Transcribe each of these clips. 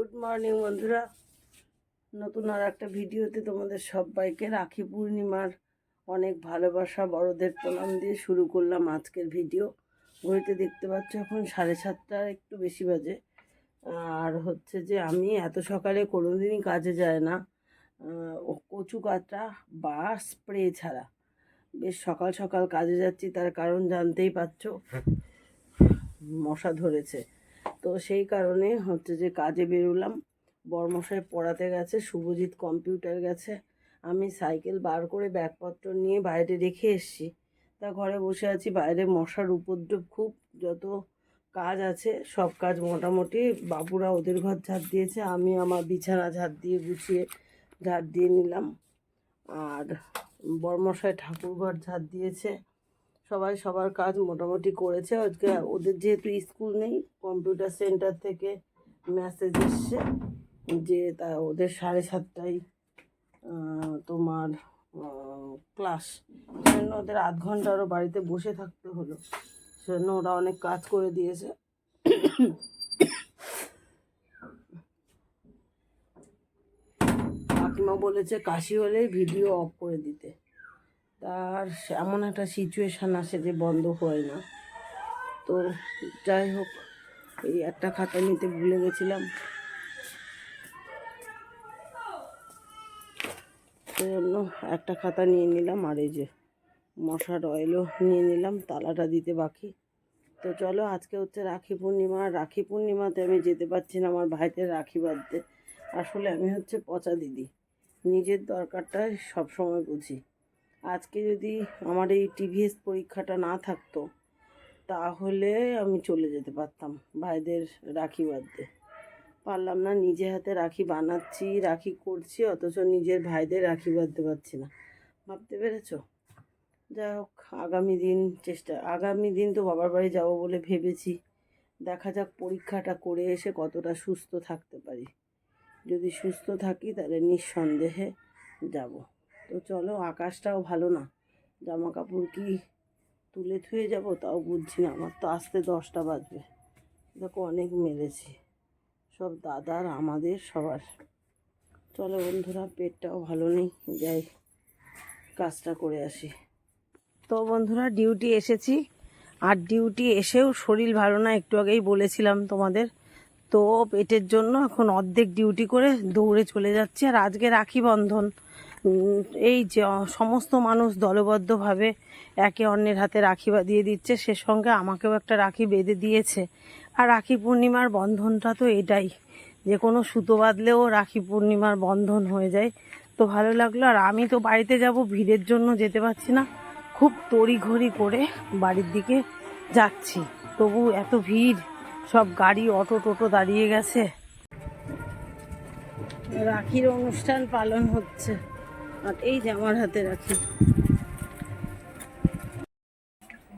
Good morning বন্ধুরা। নতুন আর একটা ভিডিওতে তোমাদের সবাইকে রাখি পূর্ণিমার অনেক ভালোবাসা, বড়দের প্রণাম দিয়ে শুরু করলাম আজকের ভিডিও। ঘড়িতে দেখতে পাচ্ছ এখন সাড়ে সাতটার একটু বেশি বাজে। আর হচ্ছে যে আমি এত সকালে কোনোদিনই কাজে যায় না। কচু কাটা বা স্প্রে ছাড়া। বেশ সকাল সকাল কাজে যাচ্ছি, তার কারণ জানতেই পারছ। মশা ধরেছে। তো সেই কারণে হচ্ছে যে কাজে বেরোলাম। বর্মশাই পড়াতে গেছে, শুভজিৎ কম্পিউটার গেছে। আমি সাইকেল বার করে ব্যাগপত্র নিয়ে বাইরে রেখে এসেছি। তা ঘরে বসে আছি, বাইরে মশার উপদ্রব খুব, যত কাজ আছে সব কাজ মোটামুটি বাবুরা ওদের ঘর ঝাড় দিয়েছে, আমি আমার বিছানা ঝাড় দিয়ে গুছিয়ে ঝাড় দিয়ে নিলাম। আর বর্মশাই ঠাকুর ঘর ঝাড় দিয়েছে। সবাই সবার কাজ মোটামুটি করেছে। আজকে ওদের যেহেতু স্কুল নেই, কম্পিউটার সেন্টার থেকে মেসেজ এসছে যে তা ওদের সাড়ে সাতটায় তোমার ক্লাস সেজন্য ওদের আধ ঘণ্টা আরও বাড়িতে বসে থাকতে হলো। সেজন্য ওরা অনেক কাজ করে দিয়েছে। কাকিমা বলেছে কাশি হলেই ভিডিও অফ করে দিতে। তার এমন একটা সিচুয়েশান আসে যে বন্ধ হয় না। তো যাই হোক, এই একটা খাতা নিতে ভুলে গেছিলাম। সেজন্য একটা খাতা নিয়ে নিলাম আর এই যে মশার অয়েলও নিয়ে নিলাম, তালাটা দিতে বাকি। তো চলো, আজকে হচ্ছে রাখি পূর্ণিমা। আর রাখি পূর্ণিমাতে আমি যেতে পারছি না আমার ভাইদের রাখি বাঁধতে। আসলে আমি হচ্ছে পচা দিদি। নিজের দরকারটাই সবসময় বুঝি। আজকে যদি আমার এই টিভিএস পরীক্ষাটা না থাকতো, তাহলে আমি চলে যেতে পারতাম ভাইদের রাখি বাঁধতে। পারলাম না, নিজে হাতে রাখি বানাচ্ছি, রাখি করছি, অথচ নিজের ভাইদের রাখি বাঁধতে পারছি না। ভাবতে পেরেছ? যাই হোক, আগামী দিন চেষ্টা, আগামী দিন তো বাবার বাড়ি যাব বলে ভেবেছি। দেখা যাক পরীক্ষাটা করে এসে কতটা সুস্থ থাকতে পারি। যদি সুস্থ থাকি, তাহলে নিঃসন্দেহে যাব। তো চলো, আকাশটাও ভালো না। জামা কাপড় কি তুলে থুয়ে যাব তাও বুঝছি না, আমার তো আসতে দশটা বাজবে। দেখো, অনেক মেরেছি। সব দাদার, আমাদের, সবার। চলো বন্ধুরা, পেটটাও ভালো নেই, যাই কাজটা করে আসি। তো বন্ধুরা, ডিউটি এসেছি। আর ডিউটি এসেও শরীর ভালো না, একটু আগেই বলেছিলাম তোমাদের। তো পেটের জন্য এখন অর্ধেক ডিউটি করে দৌড়ে চলে যাচ্ছি, আর আজকে রাখি বন্ধন। এই যে সমস্ত মানুষ দলবদ্ধভাবে একে অন্যের হাতে রাখি দিয়ে দিচ্ছে, সে সঙ্গে আমাকেও একটা রাখি বেঁধে দিয়েছে। আর রাখি পূর্ণিমার বন্ধনটা তো এটাই, যে কোনো সুতো বাঁধলেও রাখি পূর্ণিমার বন্ধন হয়ে যায়। তো ভালো লাগল, আর আমি তো বাড়িতে যাব, ভিড়ের জন্য যেতে পারছি না। খুব তড়িঘড়ি করে বাড়ির দিকে যাচ্ছি। তবু এত ভিড়, সব গাড়ি, অটো, টোটো দাঁড়িয়ে গেছে। রাখির অনুষ্ঠান পালন হচ্ছে। আর এই যে আমার হাতে রাখি।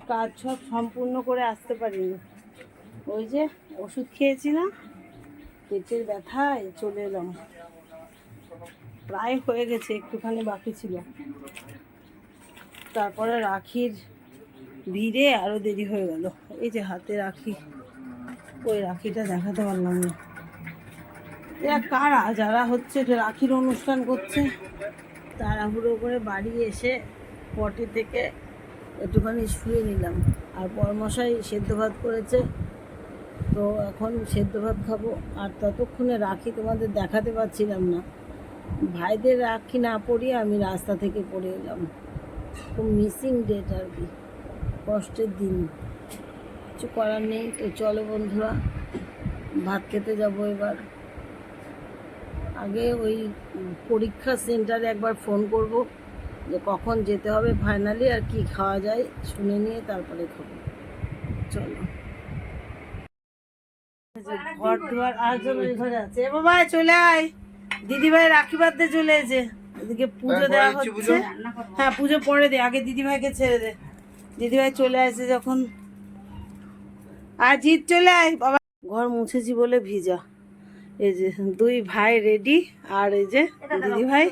কাজ সব সম্পূর্ণ করে আসতে পারিনি। ওই যে ওষুধ খেয়েছি না পেটের ব্যথায় চলে এলাম। প্রায় হয়ে গেছে, একটুখানি বাকি ছিল। তারপরে রাখির ভিড়ে আরও দেরি হয়ে গেল। এই যে হাতে রাখি, ওই রাখিটা দেখাতে পারলাম না। এরা কারা? যারা হচ্ছে রাখির অনুষ্ঠান করছে তাড়াহুড়ো করে বাড়ি এসে পটি থেকে একটুখানি শুয়ে নিলাম। আর পরমশাই সেদ্ধ ভাত করেছে, তো এখন সেদ্ধ ভাত খাব। আর ততক্ষণে রাখি তোমাদের দেখাতে পারছিলাম না। ভাইদের রাখি না পরিয়ে আমি রাস্তা থেকে পড়ে এলাম। খুব মিসিং ডেট আর কি, কষ্টের দিন। কিছু করার নেই, তো চলো বন্ধুরা, ভাত খেতে যাব এবার। আগে ওই পরীক্ষা সেন্টারে একবার ফোন করব যে কখন যেতে হবে ফাইনালি আর কি খাওয়া যায় শুনে নিয়ে তারপরে খাব। চলো। ঘর দুয়ার আর জন ওই ঘরে আছে। এ বাবা চলে আয়। দিদি ভাই রাখি বাঁধতে চলে এসে এদিকে পুজো দেওয়া হচ্ছে। হ্যাঁ পুজো পরে দে আগে দিদি ভাইকে ছেড়ে দে। দিদি ভাই চলে আসে যখন। আর জিৎ চলে আয়। বাবা ঘর মুছেছি বলে ভিজা। এই যে দুই ভাই রেডি আর এই যে দিদি ভাই।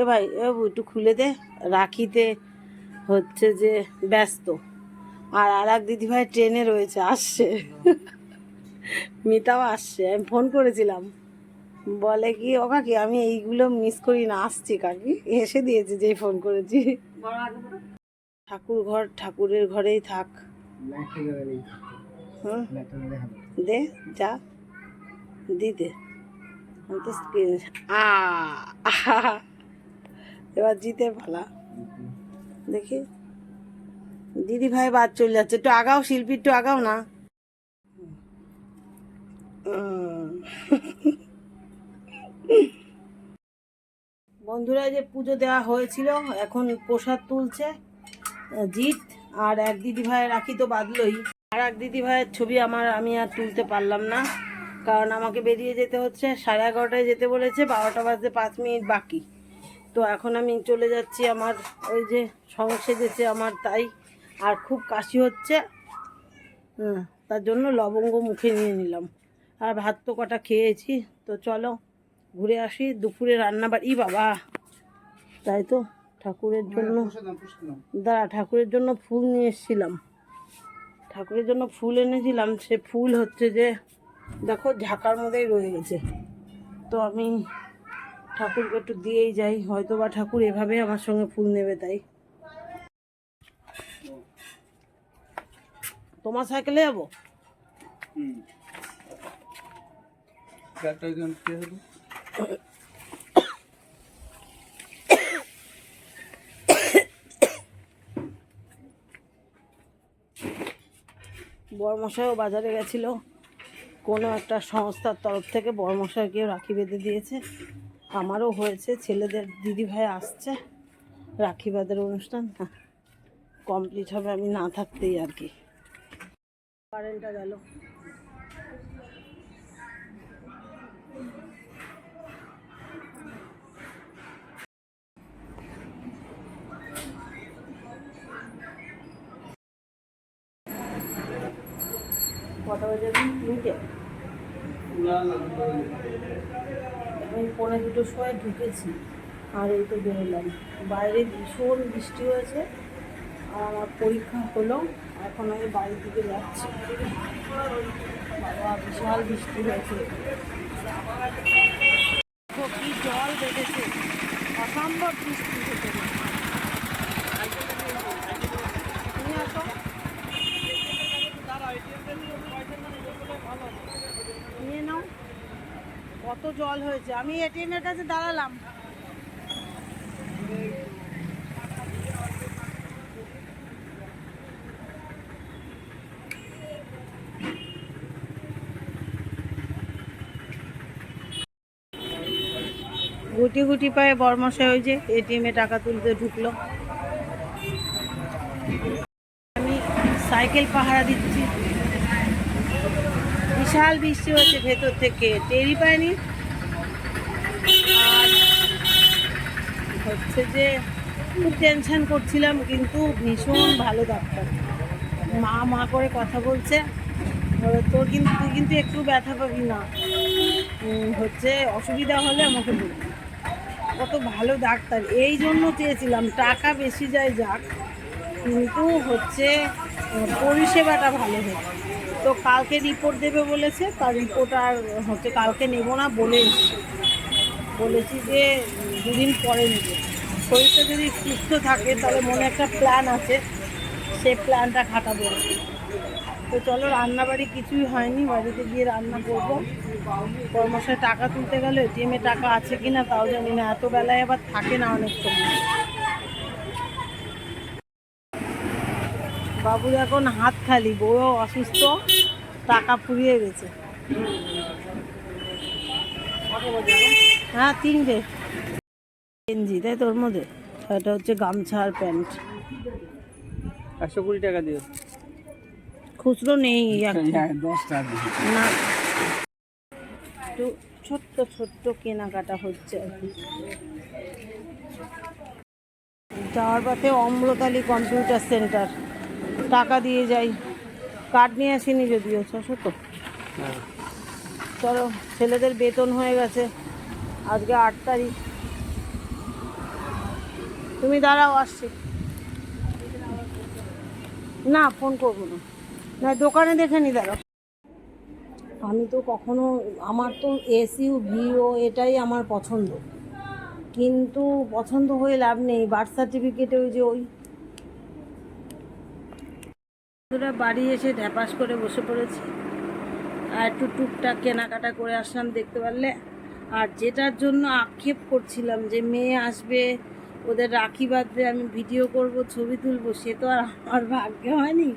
এ ভাই এ একটু খুলে দে। রাখিতে হচ্ছে যে ব্যস্ত। আর আর এক দিদি ভাই ট্রেনে রয়েছে আসছে। মিতাও আসছে আমি ফোন করেছিলাম। বলে কি ও কাকি আমি এইগুলো মিস করি না আসছি কাকি। এসে দিয়েছে যেই ফোন করেছি। ঠাকুর ঘর ঠাকুরের ঘরেই থাক। দে যা। দিতে আমি। এবার জিতে ভালা। দেখি। দিদি ভাই বাদ চলে যাচ্ছে। একটু আগাও শিল্পী, একটু আগাও না। বন্ধুরা যে পুজো দেওয়া হয়েছিল, এখন প্রসাদ তুলছে জিৎ আর এক দিদি ভাইয়ের রাখি তো বাঁধলই। আর এক দিদি ভাইয়ের ছবি আমার, আমি আর তুলতে পারলাম না। কারণ আমাকে বেরিয়ে যেতে হচ্ছে। সাড়ে এগারোটায় যেতে বলেছে বারোটা বাজতে পাঁচ মিনিট বাকি। তো এখন আমি চলে যাচ্ছি আমার ওই যে সংসে যেছে আমার তাই। আর খুব কাশি হচ্ছে। হুম তার জন্য লবঙ্গ মুখে নিয়ে নিলাম। আর ভাত তো কটা খেয়েছি। তো চলো ঘুরে আসি। দুপুরে রান্না বাড়ি বাবা। তাই তো ঠাকুরের জন্য দাঁড়া ঠাকুরের জন্য ফুল নিয়ে এসেছিলাম। ঠাকুরের জন্য ফুল এনেছিলাম। সে ফুল হচ্ছে যে দেখো ঢাকার মধ্যেই রয়ে গেছে। তো আমি ঠাকুরকে একটু দিয়েই যাই হয়তো বা ঠাকুর এভাবে আমার সঙ্গে ফুল নেবে তাই। তোমার সাইকেলে যাব? বরমশাইও বাজারে গেছিল। কোনো একটা সংস্থার তরফ থেকে বরমশাইকেও রাখি বেঁধে দিয়েছে। আমারও হয়েছে, ছেলেদের দিদি ভাই আসছে, রাখি বাঁধের অনুষ্ঠান। কমপ্লিট হবে আমি না থাকতেই আর কি। কারেন্টটা গেল। কটা বাজে? এখন? আমি পৌনে দুটোর সময় ঢুকেছি আর এই তো বেরোলাম। বাইরে ভীষণ বৃষ্টি হয়েছে আর আমার পরীক্ষা হলো, এখন আমি বাড়ির দিকে যাচ্ছি। বিশাল বৃষ্টি হয়েছে। জল বেড়েছে। অসম্ভব বৃষ্টি হয়েছে তুমি আসো নিয়ে নাও কত জল হয়েছে? আমি এটিএম এর কাছে দাঁড়ালাম। গুটি গুটি পায়ে বর্মশাই ওই যে এটিএম টাকা তুলতে ঢুকলো। আমি সাইকেল পাহারা দিচ্ছি। বিশাল বৃষ্টি হচ্ছে ভেতর থেকে টেরি পায়নি হচ্ছে যে খুব টেনশন করছিলাম কিন্তু ভীষণ ভালো ডাক্তার মা মা করে কথা বলছে। বলে, তোর কিন্তু তুই কিন্তু একটু ব্যথা পাবি না। হচ্ছে অসুবিধা হলে আমাকে বলবি কত ভালো ডাক্তার এই জন্য চেয়েছিলাম টাকা বেশি যায় যাক কিন্তু হচ্ছে পরিষেবাটা ভালো হোক তো কালকে রিপোর্ট দেবে বলেছে, তার রিপোর্ট আর হচ্ছে কালকে নেব না বলে বলেছি যে দুদিন পরে নেব। শরীরটা যদি সুস্থ থাকে, তাহলে মনে একটা প্ল্যান আছে সেই প্ল্যানটা খাটাবো। তো চলো, রান্নাবাড়ি কিছুই হয়নি, বাড়িতে গিয়ে রান্না করব। কর্মশায় টাকা তুলতে গেলে এটিএমে টাকা আছে কি না তাও জানি না, এত বেলায় আবার থাকে না অনেক সময়। বাবুর এখন হাত খালি বউও অসুস্থ টাকা ফুরিয়ে গেছে। হ্যাঁ তিনটে। গেঞ্জি তাই তোর মধ্যে? এটা হচ্ছে গামছা আর প্যান্ট। একশো কুড়ি টাকা দিও। খুচরো নেই। দশ না। একটু ছোট্ট ছোট্ট কেনাকাটা হচ্ছে। যাওয়ার পথে অম্রতালি কম্পিউটার সেন্টার। টাকা দিয়ে যাই। কার্ড নিয়ে আসিনি যদিও ছশো তো। চলো ছেলেদের বেতন হয়ে গেছে। আজকে আট তারিখ। তুমি দাঁড়াও আসছি। না ফোন করব না। না দোকানে দেখে নি দাঁড়াও। আমি তো কখনো আমার তো এসইউ ভিও এটাই আমার পছন্দ। কিন্তু পছন্দ হয়ে লাভ নেই বার্থ সার্টিফিকেটে ওই যে ওই ওরা বাড়ি এসে ঢ্যাপাস করে বসে পড়েছি। আর একটু টুকটাক কেনাকাটা করে আসলাম দেখতে পারলে। আর যেটার জন্য আক্ষেপ করছিলাম যে মেয়ে আসবে, ওদের রাখি বাঁধবে, আমি ভিডিও করব, ছবি তুলবো, সে তো আর আমার ভাগ্যে হয়নি।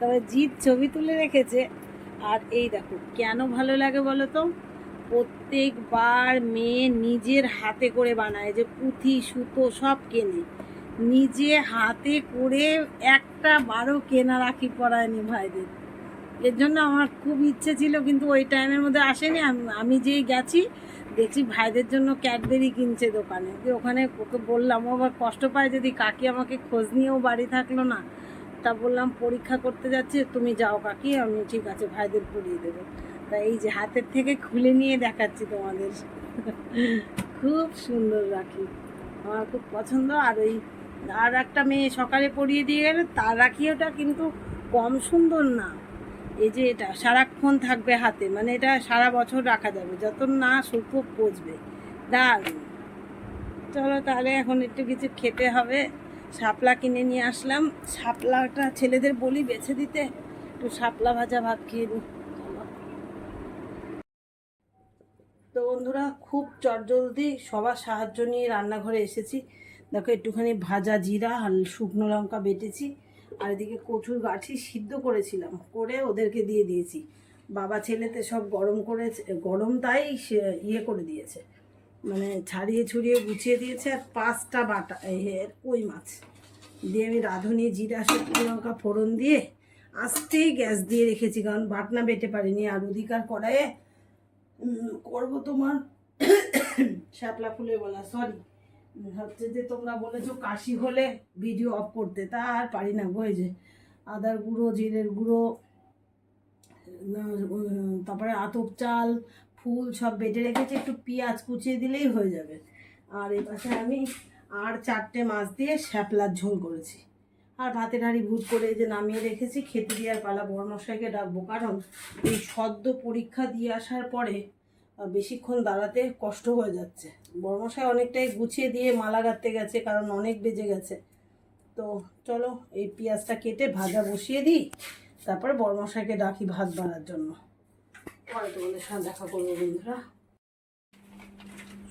তবে জিৎ ছবি তুলে রেখেছে। আর এই দেখো, কেন ভালো লাগে বলো তো? প্রত্যেকবার মেয়ে নিজের হাতে করে বানায়, যে পুঁথি, সুতো সব কেনে। নিজে হাতে করে একটা বারো কেনা রাখি পরায়নি ভাইদের। এর জন্য আমার খুব ইচ্ছে ছিল, কিন্তু ওই টাইমের মধ্যে আসেনি। আমি- যেই গেছি, দেখছি ভাইদের জন্য ক্যাডবেরি কিনছে দোকানে। দিয়ে ওখানে ওকে বললাম, ও আবার কষ্ট পায় যদি কাকি আমাকে খোঁজ নিয়েও বাড়ি থাকল না। তা বললাম, পরীক্ষা করতে যাচ্ছে, তুমি যাও কাকি, আমি ঠিক আছে, ভাইদের পরিয়ে দেবো। তা এই যে হাতের থেকে খুলে নিয়ে দেখাচ্ছি তোমাদের। খুব সুন্দর রাখি। আমার খুব পছন্দ, আর ওই আর একটা মেয়ে সকালে পরিয়ে দিয়ে গেলে, তার রাখি ওটা কিন্তু কম সুন্দর না? এই যে এটা, সারাক্ষণ থাকবে হাতে মানে এটা সারা বছর রাখা যাবে যত না সুতো পচবে। দারুণ। চলো তাহলে এখন একটু কিছু খেতে হবে, শাপলা কিনে নিয়ে আসলাম। শাপলাটা ছেলেদের বলি বেছে দিতে, একটু শাপলা ভাজা ভাত খেয়ে দিই তো বন্ধুরা, খুব চটজলদি সবার সাহায্য নিয়ে রান্নাঘরে এসেছি। দেখো একটুখানি ভাজা জিরা আর শুকনো লঙ্কা বেটেছি আর এদিকে কচুর গাঠি সিদ্ধ করেছিলাম করে ওদেরকে দিয়ে দিয়েছি। বাবা ছেলেতে সব গরম করে গরম তাই ইয়ে করে দিয়েছে মানে ছাড়িয়ে ছড়িয়ে গুছিয়ে দিয়েছে আর পাঁচটা বাটা কই মাছ। দিয়ে আমি রাঁধুনি জিরা শুকনো লঙ্কা ফোড়ন দিয়ে আস্তেই গ্যাস দিয়ে রেখেছি কারণ বাটনা বেটে পারিনি আর অধিকার উম, করব তোমার শ্যাপলা ফুলে বলা সরি হচ্ছে যে তোমরা বলেছ কাশি হলে ভিডিও অফ করতে, তা আর পারি না গো যে আদার গুঁড়ো, জিরের গুঁড়ো তারপরে আতপ চাল, ফুল সব বেটে রেখেছি, একটু পেঁয়াজ কুচিয়ে দিলেই হয়ে যাবে। আর এ পাশে আমি আর চারটে মাছ দিয়ে শ্যাপলার ঝোল করেছি। আর ভাতের হাঁড়ি ভূত করে যে নামিয়ে রেখেছি, খেতে দেওয়ার পালা বর্মশাইকে ডাকবো। কারণ এই সদ্য পরীক্ষা দিয়ে আসার পরে বেশিক্ষণ দাঁড়াতে কষ্ট হয়ে যাচ্ছে। বর্মশাই অনেকটাই গুছিয়ে দিয়ে মালা গাঁথতে গেছে, কারণ অনেক বেজে গেছে। তো চলো, এই পেঁয়াজটা কেটে ভাজা বসিয়ে দিই, তারপরে বর্মশাইকে ডাকি ভাত বাড়ার জন্য। পরে তোমাদের সাথে দেখা করব বন্ধুরা।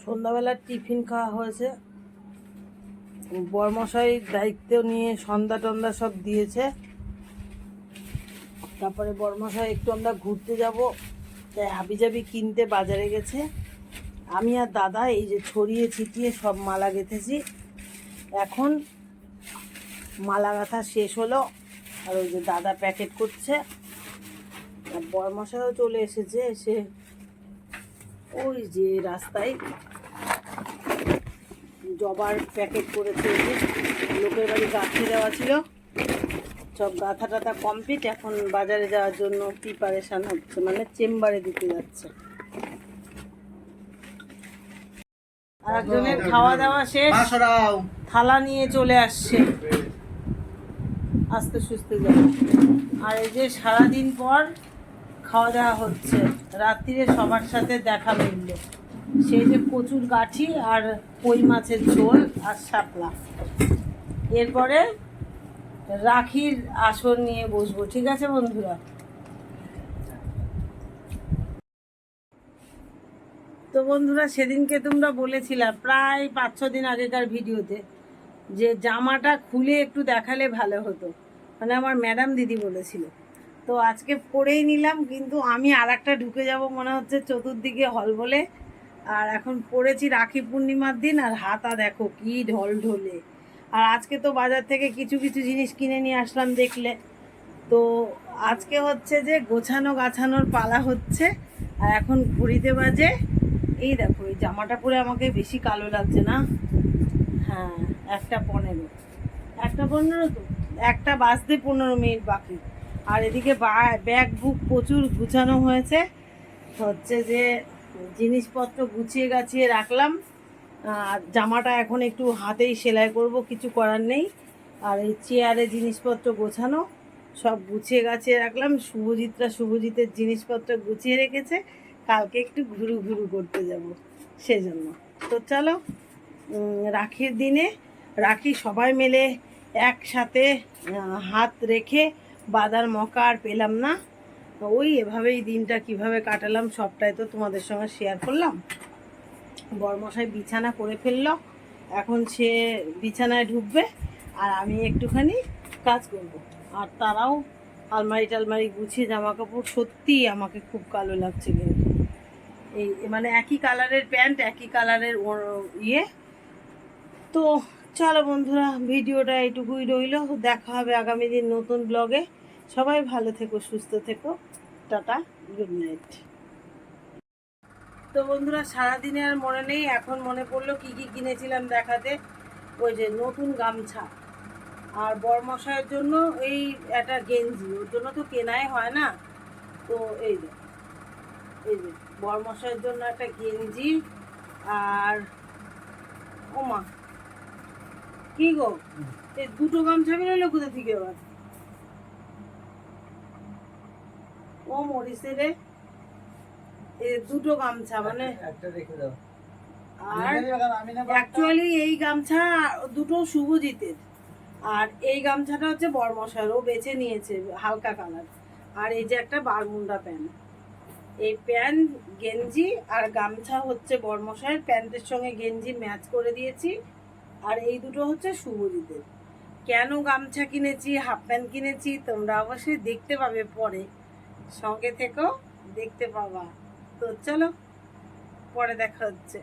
সন্ধ্যাবেলার টিফিন খাওয়া হয়েছে। বর্মশাই দায়িত্ব নিয়ে সন্ধ্যা টন্দা সব দিয়েছে। তারপরে বর্মশাই, একটু আমরা ঘুরতে যাব। তাই হাবিজাবি কিনতে বাজারে গেছে। আমি আর দাদা এই যে ছড়িয়ে ছিটিয়ে সব মালা গেঁথেছি। এখন মালা গাঁথা শেষ হলো। আর ওই যে দাদা প্যাকেট করছে। আর বরমশাইও চলে এসেছে এসে ওই যে রাস্তায় জবার প্যাকেট করেছে। লোকের বাড়ি গাঁথি দেওয়া ছিল। সব গাঁথা টাথা কমপ্লিট এখন বাজারে যাওয়ার জন্য প্রিপারেশান হচ্ছে মানে চেম্বারে দিতে যাচ্ছে। আর একজনের খাওয়া দাওয়া শেষ থালা নিয়ে চলে আসছে। আস্তে সুস্তে যাবে। আর এই যে সারাদিন পর খাওয়া দাওয়া হচ্ছে রাত্রিরে সবার সাথে দেখা মিলল। সেই যে কচুর গাঠি আর কই মাছের ঝোল আর শাপলা। এরপরে রাখির আসন নিয়ে বসবো, ঠিক আছে বন্ধুরা? তো বন্ধুরা, সেদিনকে তোমরা বলেছিলা প্রায় পাঁচ ছ দিন আগেকার ভিডিওতে, যে জামাটা খুলে একটু দেখালে ভালো হতো। মানে আমার ম্যাডাম দিদি বলেছিল। তো আজকে পরেই নিলাম, কিন্তু আমি আর একটা ঢুকে যাব মনে হচ্ছে চতুর্দিকে হল বলে। আর এখন পরেছি রাখি পূর্ণিমার দিন, আর হাতা দেখো কি ঢল ঢলে আর আজকে তো বাজার থেকে কিছু কিছু জিনিস কিনে নিয়ে আসলাম দেখলে। তো আজকে হচ্ছে যে গোছানো গাছানোর পালা হচ্ছে। আর এখন ঘড়িতে বাজে। এই দেখো, এই জামাটা পরে আমাকে বেশি কালো লাগছে না? হ্যাঁ একটা পনেরো। একটা পনেরো তো? একটা বাজতে পনেরো মিনিট বাকি। আর এদিকে ব্যাগ, বুক প্রচুর গুছানো হয়েছে। হচ্ছে যে জিনিসপত্র গুছিয়ে গাছিয়ে রাখলাম। জামাটা এখন একটু হাতেই সেলাই করব, কিছু করার নেই। আর এই চেয়ারে জিনিসপত্র গোছানো, সব গুছিয়ে গাছিয়ে রাখলাম। শুভজিৎরা শুভজিতের জিনিসপত্র গুছিয়ে রেখেছে। কালকে একটু ঘুরু ঘুরু করতে যাব সেজন্য। তো চলো রাখির দিনে রাখি সবাই মিলে একসাথে হাত রেখে বাদার মকা আর পেলাম না। ওই এভাবেই দিনটা কীভাবে কাটালাম সবটাই তো তোমাদের সঙ্গে শেয়ার করলাম। বরমশাই বিছানা করে ফেলল। এখন সে বিছানায় ঢুকবে আর আমি একটুখানি কাজ করব। আর তারাও আলমারি টালমারি গুছিয়ে জামা কাপড় সত্যিই আমাকে খুব কালো লাগছে কিন্তু। এই মানে একই কালারের প্যান্ট, একই কালারের ইয়ে। তো চলো বন্ধুরা, ভিডিওটা এইটুকুই রইল। দেখা হবে আগামী দিন নতুন ব্লগে সবাই ভালো থেকো, সুস্থ থেকো। টাটা গুড নাইট তো বন্ধুরা, সারাদিনে আর মনে নেই, এখন মনে পড়ল কি কি কিনেছিলাম দেখাতে। ওই যে নতুন গামছা। আর বরমশাইয়ের জন্য এই একটা গেঞ্জি, ওর জন্য তো কেনাই হয় না। তো এই যে এই যে, বরমশাইয়ের জন্য একটা গেঞ্জি। আর, ও মা, কি গো? এই দুটো গামছা বেরোলো কোথা থেকে এবার ও মরিসে রে। দুটো গামছা মানে একটা রেখে দাও। আর অ্যাকচুয়ালি এই গামছা দুটো শুভজিতের। আর এই গামছাটা হচ্ছে বরমশার ও বেছে নিয়েছে হালকা কালার। আর এই যে একটা বারমুন্ডা প্যান্ট। এই প্যান্ট গেঞ্জি আর গামছা হচ্ছে বরমশাইয়ের। প্যান্টের সঙ্গে গেঞ্জি ম্যাচ করে দিয়েছি। আর এই দুটো হচ্ছে শুভজিতের। কেন গামছা কিনেছি হাফ প্যান্ট কিনেছি তোমরা অবশ্যই দেখতে পাবে পরে। সঙ্গে থেকেও দেখতে পাবা। তো চলো পরে দেখা হচ্ছে।